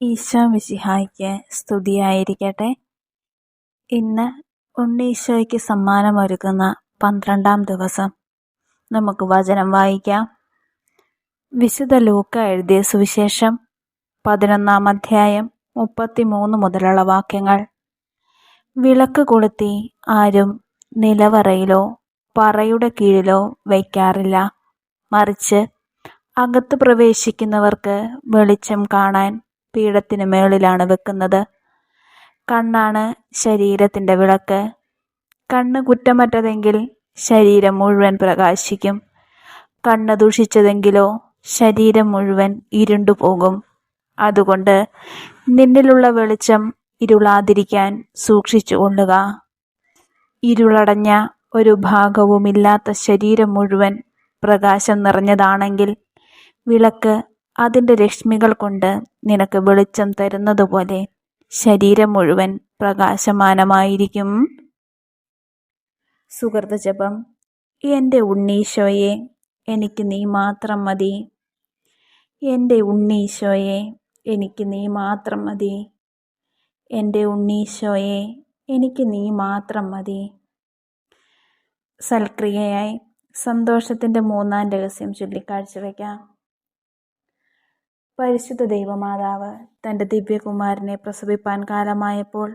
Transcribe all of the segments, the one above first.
ഈശോ മിശിഹായ്ക്ക് സ്തുതിയായിരിക്കട്ടെ. ഇന്ന് ഉണ്ണീശോയ്ക്ക് സമ്മാനമൊരുക്കുന്ന പന്ത്രണ്ടാം ദിവസം നമുക്ക് വചനം വായിക്കാം. വിശുദ്ധ ലൂക്ക എഴുതിയ സുവിശേഷം പതിനൊന്നാം അധ്യായം മുപ്പത്തിമൂന്ന് മുതലുള്ള വാക്യങ്ങൾ. വിളക്ക് കൊളുത്തി ആരും നിലവറയിലോ പറയുടെ കീഴിലോ വയ്ക്കാറില്ല. മറിച്ച് അകത്ത് പ്രവേശിക്കുന്നവർക്ക് വെളിച്ചം കാണാൻ പീഠത്തിന് മേളിലാണ് വെക്കുന്നത്. കണ്ണാണ് ശരീരത്തിന്റെ വിളക്ക്. കണ്ണ് കുറ്റമറ്റതെങ്കിൽ ശരീരം മുഴുവൻ പ്രകാശിക്കും. കണ്ണ് ദുഷിച്ചതെങ്കിലോ ശരീരം മുഴുവൻ ഇരുണ്ടു പോകും. അതുകൊണ്ട് നിന്നിലുള്ള വെളിച്ചം ഇരുളാതിരിക്കാൻ സൂക്ഷിച്ചു കൊള്ളുക. ഇരുളടഞ്ഞ ഒരു ഭാഗവുമില്ലാത്ത ശരീരം മുഴുവൻ പ്രകാശം നിറഞ്ഞതാണെങ്കിൽ വിളക്ക് അതിന്റെ രശ്മികൾ കൊണ്ട് നിനക്ക് വെളിച്ചം തരുന്നതുപോലെ ശരീരം മുഴുവൻ പ്രകാശമാനമായിരിക്കും. സുഹൃത ജപം. എന്റെ ഉണ്ണീശോയെ എനിക്ക് നീ മാത്രം മതി. എന്റെ ഉണ്ണീശോയെ എനിക്ക് നീ മാത്രം മതി. എന്റെ ഉണ്ണീശോയെ എനിക്ക് നീ മാത്രം മതി. സൽക്രിയയായി സന്തോഷത്തിന്റെ മൂന്നാം രഹസ്യം ചൊല്ലിക്കാഴ്ച വയ്ക്കാം. പരിശുദ്ധ ദൈവമാതാവ് തന്റെ ദിവ്യകുമാരനെ പ്രസവിപ്പാൻ കാലമായപ്പോൾ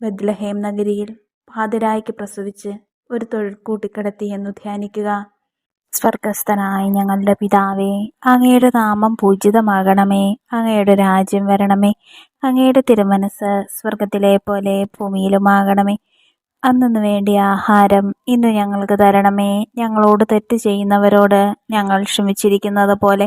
ബദ്ലഹേം നഗരിയിൽ പാതിരായ്ക്ക് പ്രസവിച്ച് ഒരു തൊഴിൽ കൂട്ടിക്കിടത്തി എന്ന് ധ്യാനിക്കുക. സ്വർഗസ്ഥനായ ഞങ്ങളുടെ പിതാവേ അങ്ങയുടെ നാമം പൂജിതമാകണമേ അങ്ങയുടെ രാജ്യം വരണമേ അങ്ങയുടെ തിരുമനസ് സ്വർഗത്തിലെ പോലെ ഭൂമിയിലുമാകണമേ. അന്നു വേണ്ടിയ ആഹാരം ഇന്ന് ഞങ്ങൾക്ക് തരണമേ ഞങ്ങളോട് തെറ്റ് ചെയ്യുന്നവരോട് ഞങ്ങൾ ക്ഷമിച്ചിരിക്കുന്നത് പോലെ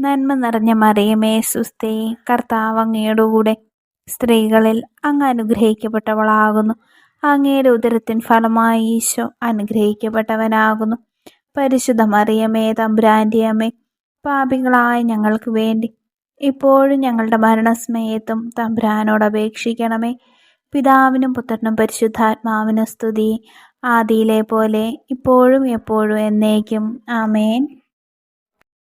നന്മ നിറഞ്ഞ മറിയമേ സുസ്ഥേ. കർത്താവ് അങ്ങയുടെ കൂടെ സ്ത്രീകളിൽ അങ്ങ് അനുഗ്രഹിക്കപ്പെട്ടവളാകുന്നു. അങ്ങയുടെ ഉദരത്തിൻ ഫലമായി ഈശോ അനുഗ്രഹിക്കപ്പെട്ടവനാകുന്നു. പരിശുദ്ധ മറിയമേ തമ്പുരാന്റെ പാപികളായ ഞങ്ങൾക്ക് വേണ്ടി ഇപ്പോഴും ഞങ്ങളുടെ മരണസമയത്തും തമ്പുരാനോട് അപേക്ഷിക്കണമേ. പിതാവിനും പുത്രനും പരിശുദ്ധാത്മാവിനും സ്തുതി. ആദിയിലെ പോലെ ഇപ്പോഴും എപ്പോഴും എന്നേക്കും. ആമേൻ.